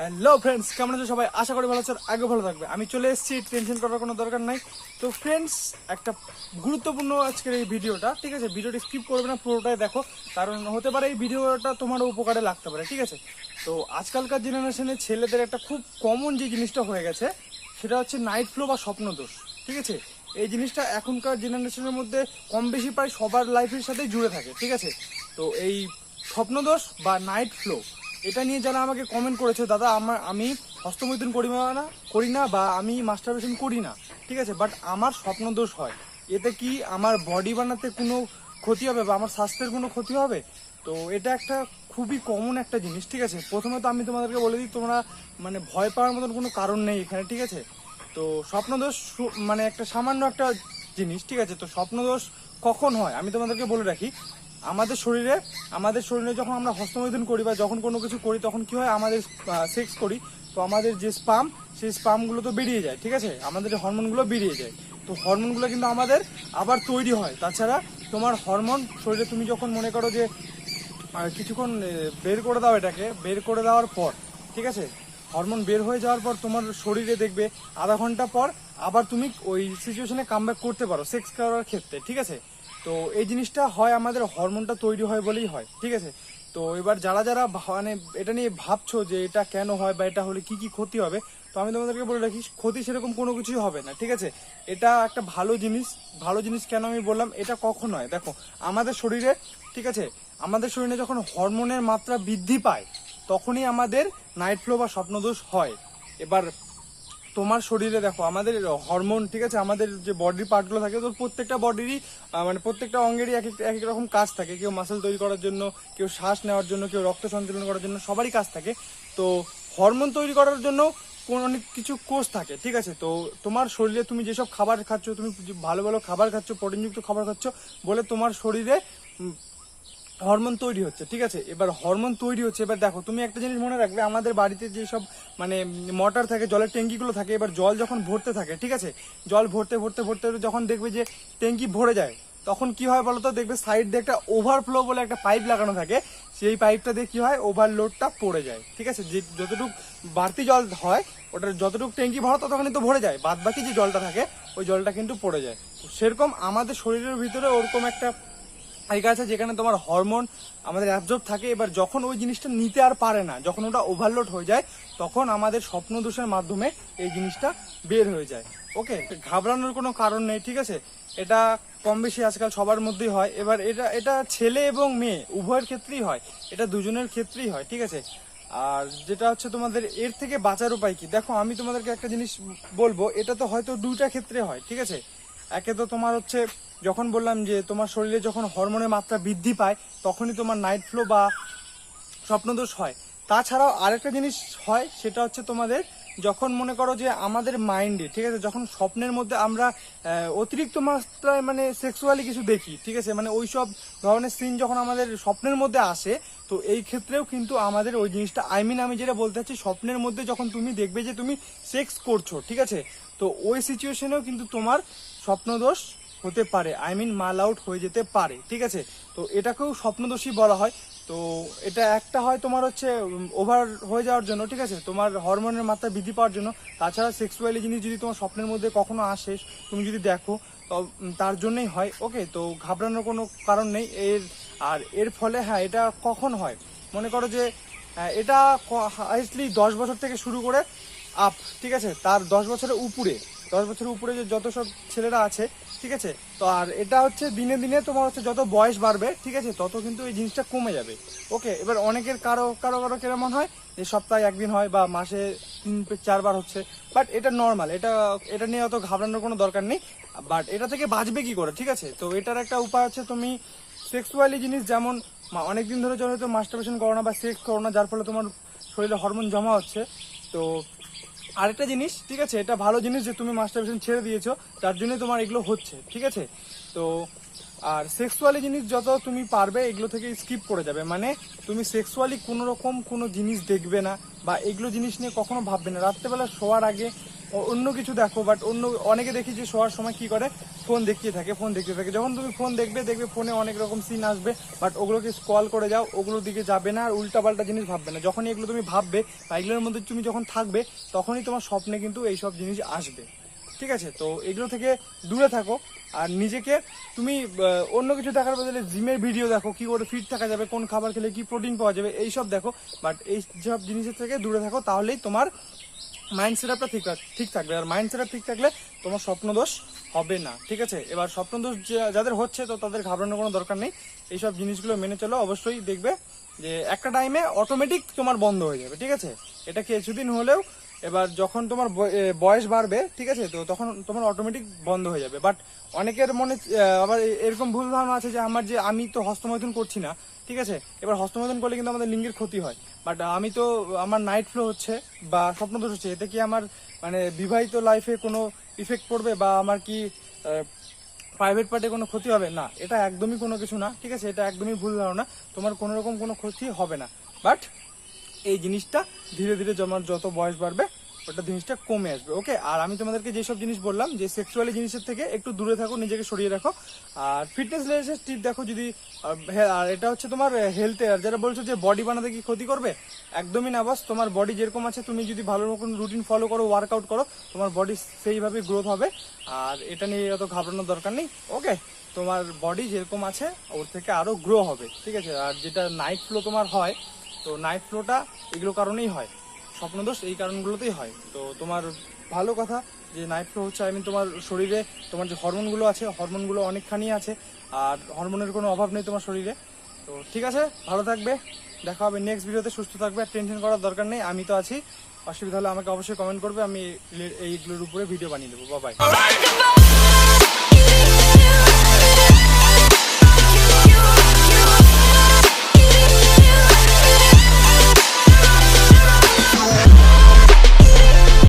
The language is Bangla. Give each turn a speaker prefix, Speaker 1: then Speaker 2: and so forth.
Speaker 1: হ্যালো ফ্রেন্ডস কেমন আছো সবাই? আশা করি ভালো আছো আগে ভালো থাকবে। আমি চলে এসেছি টেনশন করার কোনো দরকার নাই। তো ফ্রেন্ডস একটা গুরুত্বপূর্ণ আজকের এই ভিডিওটা, ঠিক আছে? ভিডিওটি স্কিপ করবে না, পুরোটাই দেখো। কারণ হতে পারে এই ভিডিওটা তোমার উপকারে লাগতে পারে, ঠিক আছে? তো, আজকালকার জেনারেশনে ছেলেদের একটা খুব কমন যে জিনিসটা হয়ে গেছে, সেটা হচ্ছে নাইট ফ্লো বা স্বপ্নদোষ, ঠিক আছে? এই জিনিসটা এখনকার জেনারেশনের মধ্যে কম বেশি প্রায় সবার লাইফের সাথে জুড়ে থাকে, ঠিক আছে? তো, এই স্বপ্নদোষ বা নাইট ফ্লো এটা নিয়ে যারা আমাকে কমেন্ট করেছে, দাদা, আমার আমি হস্তমৈথুন করি না করি না বা আমি মাস্টারবেশন করি না, ঠিক আছে? বাট আমার স্বপ্নদোষ হয়। এতে কি আমার বডি বানাতে কোনো ক্ষতি হবে বা আমার স্বাস্থ্যের কোনো ক্ষতি হবে? তো এটা একটা খুবই কমন একটা জিনিস, ঠিক আছে? প্রথমে তো আমি তোমাদেরকে বলে দিই, তোমরা মানে ভয় পাওয়ার মতন কোনো কারণ নেই এখানে, ঠিক আছে? তো স্বপ্নদোষ মানে একটা সামান্য একটা জিনিস, ঠিক আছে? তো স্বপ্নদোষ কখন হয়? আমি তোমাদেরকে বলে রাখি। আমাদের শরীরে আমাদের শরীরে যখন আমরা হস্তমৈথুন করি বা যখন কোনো কিছু করি, তখন কি হয়? আমাদের সেক্স করি। তো আমাদের যে স্পাম সেই স্পামগুলো তো বেরিয়ে যায়, ঠিক আছে? আমাদের হরমোনগুলো বেরিয়ে যায়। তো হরমোনগুলো কিন্তু আমাদের আবার তৈরি হয়। তাছাড়া তোমার হরমোন শরীরে তুমি যখন মনে করো যে কিছুক্ষণ বের করে দাও এটাকে, বের করে দেওয়ার পর, ঠিক আছে? হরমোন বের হয়ে যাওয়ার পর তোমার শরীরে দেখবে, আধা ঘণ্টা পর আবার তুমি ওই সিচুয়েশনে কামব্যাক করতে পারো সেক্স করার ক্ষেত্রে, ঠিক আছে? তো এই জিনিসটা হয় আমাদের হরমোনটা তৈরি হয় বলেই হয়, ঠিক আছে? তো এবার যারা যারা মানে এটা নিয়ে ভাবছ যে এটা কেন হয় বা এটা হলে কি কি ক্ষতি হবে, তো আমি তোমাদেরকে বলে রাখি, ক্ষতি সেরকম কোনো কিছুই হবে না, ঠিক আছে? এটা একটা ভালো জিনিস ভালো জিনিস কেন আমি বললাম, এটা কখন হয়? দেখো, আমাদের শরীরে, ঠিক আছে? আমাদের শরীরে যখন হরমোনের মাত্রা বৃদ্ধি পায়, তখনই আমাদের নাইট ফ্লো বা স্বপ্নদোষ হয়। এবার তোমার শরীরে দেখো, আমাদের হরমোন ঠিক আছে? আমাদের যে বডির পার্টগুলো থাকে তো প্রত্যেকটা বডিরই মানে প্রত্যেকটা অঙ্গেরই এক এক রকম কাজ থাকে। কেউ মাসেল তৈরি করার জন্য, কেউ শ্বাস নেওয়ার জন্য, কেউ রক্ত সঞ্চালন করার জন্য, সবারই কাজ থাকে। তো হরমোন তৈরি করার জন্য কোন অনেক কিছু কোষ থাকে, ঠিক আছে? তো তোমার শরীরে তুমি যেসব খাবার খাচ্ছ, তুমি ভালো ভালো খাবার খাচ্ছ প্রোটিনযুক্ত খাবার খাচ্ছ, বলে তোমার শরীরে হরমোন তৈরি হচ্ছে, ঠিক আছে? এবার হরমোন তৈরি হচ্ছে, এবার দেখো, তুমি একটা জিনিস মনে রাখবে, আমাদের বাড়িতে যে সব মানে মোটর থাকে, জলের ট্যাঙ্কিগুলো থাকে, এবার জল যখন ভরতে থাকে, ঠিক আছে? জল ভরতে ভরতে ভরতে যখন দেখবে যে ট্যাঙ্কি ভরে যায়, তখন কি হয় বলতো? দেখবে সাইড দিয়ে একটা ওভারফ্লো বলে একটা পাইপ লাগানো থাকে, সেই পাইপটা দিয়ে কি হয়? ওভারলোডটা পড়ে যায়, ঠিক আছে? যে, যতটুকু বাড়তি জল হয়, ওটার যতটুকু ট্যাঙ্কি ভরা, ততখানি তো ভরে যায় বাদ বাকি যে জলটা থাকে, ওই জলটা কিন্তু পড়ে যায়। সেরকম আমাদের শরীরের ভিতরে ওরকম একটা জায়গা আছে যেখানে তোমার হরমোন আমাদের অ্যাবজর্ব থাকে। এবার যখন ওই জিনিসটা নিতে আর পারে না, যখন ওটা ওভারলোড হয়ে যায়, তখন আমাদের স্বপ্ন দোষের মাধ্যমে এই জিনিসটা বের হয়ে যায়। ওকে? ঘাবড়ানোর কোনো কারণ নেই, ঠিক আছে? এটা কম বেশি আজকাল সবার মধ্যেই হয়। এবার এটা এটা ছেলে এবং মেয়ে, উভয়ের ক্ষেত্রেই হয়। এটা দুজনের ক্ষেত্রেই হয়, ঠিক আছে? আর যেটা হচ্ছে তোমাদের এর থেকে বাঁচার উপায় কি? দেখো, আমি তোমাদেরকে একটা জিনিস বলব, এটা তো হয়তো দুইটা ক্ষেত্রে হয়, ঠিক আছে? একে তো তোমার হচ্ছে যখন বললাম যে তোমার শরীরে যখন হরমোনের মাত্রা বৃদ্ধি পায়, তখনই তোমার নাইট ফ্লো বা স্বপ্নদোষ হয়। তাছাড়াও আরেকটা জিনিস হয়, সেটা হচ্ছে তোমাদের যখন মনে করো যে আমাদের মাইন্ডে ঠিক আছে, যখন স্বপ্নের মধ্যে আমরা অতিরিক্ত মাত্রায় মানে সেক্সুয়ালি কিছু দেখি, ঠিক আছে মানে ওই সব ধরনের সিন যখন আমাদের স্বপ্নের মধ্যে আসে, তো এই ক্ষেত্রেও কিন্তু আমাদের ওই জিনিসটা আই মিন আমি যেটা বলতে চাচ্ছি, স্বপ্নের মধ্যে যখন তুমি দেখবে যে তুমি সেক্স করছ, ঠিক আছে, তো ওই সিচুয়েশনেও কিন্তু তোমার স্বপ্নদোষ হতে পারে। আই মিন মাল আউট হয়ে যেতে পারে ঠিক আছে? তো এটাকেও স্বপ্নদোষী বলা হয়। তো এটা একটা হয় তোমার হচ্ছে ওভার হয়ে যাওয়ার জন্য ঠিক আছে? তোমার হরমোনের মাত্রা বৃদ্ধি পাওয়ার জন্য। তাছাড়া সেক্সুয়ালি জিনিস যদি তোমার স্বপ্নের মধ্যে কখনো আসে তুমি যদি দেখো তার জন্যই হয়। ওকে তো ঘাবড়ানোর কোনো কারণ নেই। এর আর এর ফলে হ্যাঁ এটা কখন হয়? মনে করো যে আহ, এটা হাইস্টলি দশ বছর থেকে শুরু করে আপ ঠিক আছে? তার দশ বছরের উপরে দশ বছরের উপরে যে যত সব ছেলেরা আছে ঠিক আছে? তো আর এটা হচ্ছে দিনে দিনে তোমার হচ্ছে যত বয়স বাড়বে, ঠিক আছে, তত কিন্তু এই জিনিসটা কমে যাবে। ওকে এবার অনেকের কারও কারও কারও কেমন হয়? যে সপ্তাহে একদিন হয় বা মাসে তিন চারবার হচ্ছে। বাট এটা নর্মাল এটা এটা নিয়ে অত ঘাবড়ানোর কোনো দরকার নেই। বাট এটা থেকে বাঁচবে কি করে, ঠিক আছে? তো এটার একটা উপায় হচ্ছে তুমি সেক্সুয়ালি জিনিস যেমন অনেকদিন ধরে হয়তো মাস্টারবেশন করো না বা সেক্স করো না, যার ফলে তোমার শরীরে হরমোন জমা হচ্ছে, তো আরেকটা জিনিস, ঠিক আছে, এটা ভালো জিনিস যে তুমি মাস্টারবেশন ছেড়ে দিয়েছ, তার জন্য তোমার এগুলো হচ্ছে, ঠিক আছে? তো আর সেক্সুয়ালি জিনিস যত তুমি পারবে এগুলো থেকে স্কিপ করে যাবে। মানে তুমি সেক্সুয়ালি কোনো রকম কোনো জিনিস দেখবে না বা এগুলো জিনিস নিয়ে কখনো ভাববে না। রাত্রেবেলা শোয়ার আগে অন্য কিছু দেখো বাট অন্য অনেকে দেখি যে শোয়ার সময় কি করে? ফোন দেখিয়ে থাকে ফোন দেখতে থাকে। যখন তুমি ফোন দেখবে দেখবে ফোনে অনেক রকম সিন আসবে বাট ওগুলোকে স্কল করে যাও, ওগুলোর দিকে যাবে না আর উল্টাপাল্টা জিনিস ভাববে না। যখনই এগুলো তুমি ভাববে বা এগুলোর মধ্যে তুমি যখন থাকবে, তখনই তোমার স্বপ্নে কিন্তু এইসব জিনিস আসবে। ঠিক আছে? তো এগুলো থেকে দূরে থাকো। আর নিজেকে তুমি অন্য কিছু দেখার বদলে জিমের ভিডিও দেখো, কি করে ফিট থাকা যাবে, কোন খাবার খেলে কি প্রোটিন পাওয়া যাবে, এইসব দেখো। বাট এই সব জিনিসের থেকে দূরে থাকো, তাহলেই তোমার মাইন্ড সেটআপটা ঠিক ঠিক থাকবে। আর মাইন্ড সেটআপ ঠিক থাকলে তোমার স্বপ্নদোষ হবে না, ঠিক আছে? এবার স্বপ্নদোষ যাদের হচ্ছে, তো তাদের ঘাবড়ানোর কোনো দরকার নেই। এইসব জিনিসগুলো মেনে চলো, অবশ্যই দেখবে। যে একটা টাইমে অটোমেটিক তোমার বন্ধ হয়ে যাবে, ঠিক আছে? এটা কিছুদিন হলেও এবার যখন তোমার বয়- বয়স বাড়বে, ঠিক আছে? তো তখন তোমার অটোমেটিক বন্ধ হয়ে যাবে। বাট অনেকের মনে আবার এরকম ভুল ধারণা আছে যে আমার যে আমি তো হস্তমৈথুন করছি না, ঠিক আছে? এবার হস্তমৈথুন করলে কিন্তু আমাদের লিঙ্গের ক্ষতি হয়। বাট আমি তো, আমার নাইট ফ্লো হচ্ছে বা স্বপ্নদোষ হচ্ছে, এতে কি আমার মানে বিবাহিত লাইফে কোনো ইফেক্ট পড়বে বা আমার কি প্রাইভেট পার্টে কোনো ক্ষতি হবে? না, এটা একদমই কোনো কিছু না, ঠিক আছে? এটা একদমই ভুল ধারণা। তোমার কোনো রকম কোনো ক্ষতি হবে না। বাট এই জিনিসটা ধীরে ধীরে তোমার যত বয়স বাড়বে ওটা জিনিসটা কমে আসবে। ওকে? আর আমি তোমাদেরকে যেসব জিনিস বললাম যে সেক্সুয়ালি জিনিসের থেকে একটু দূরে থাকো নিজেকে সরিয়ে রাখো। আর ফিটনেস রিলেটেড টিপ দেখো যদি আহ, আর এটা হচ্ছে তোমার হেলথে আর যারা বলছো যে বডি বানাতে কি ক্ষতি করবে একদমই না বাস তোমার বডি যেরকম আছে তুমি যদি ভালো রকম রুটিন ফলো করো ওয়ার্কআউট করো তোমার বডি সেইভাবে গ্রোথ হবে। আর এটা নিয়ে অত ঘাবড়ানোর দরকার নেই। ওকে? তোমার বডি যেরকম আছে ওর থেকে আরও গ্রো হবে। ঠিক আছে? আর যেটা নাইট ফ্লো তোমার হয় তো নাইট ফ্লোটা এগুলো কারণেই হয়। স্বপ্নদোষ এই কারণগুলোতেই হয়। তো তোমার ভালো কথা যে নাইট হচ্ছে আই মিন তোমার শরীরে তোমার যে হরমোনগুলো আছে হরমোনগুলো অনেকখানি আছে, আর হরমোনের কোনো অভাব নেই তোমার শরীরে। তো ঠিক আছে, ভালো থাকবে, দেখা হবে নেক্সট ভিডিওতে সুস্থ থাকবে, আর টেনশন করার দরকার নেই, আমি তো আছি। অসুবিধা হলে আমাকে অবশ্যই কমেন্ট করবে, আমি এইগুলোর উপরে ভিডিও বানিয়ে দেবো। বাবাই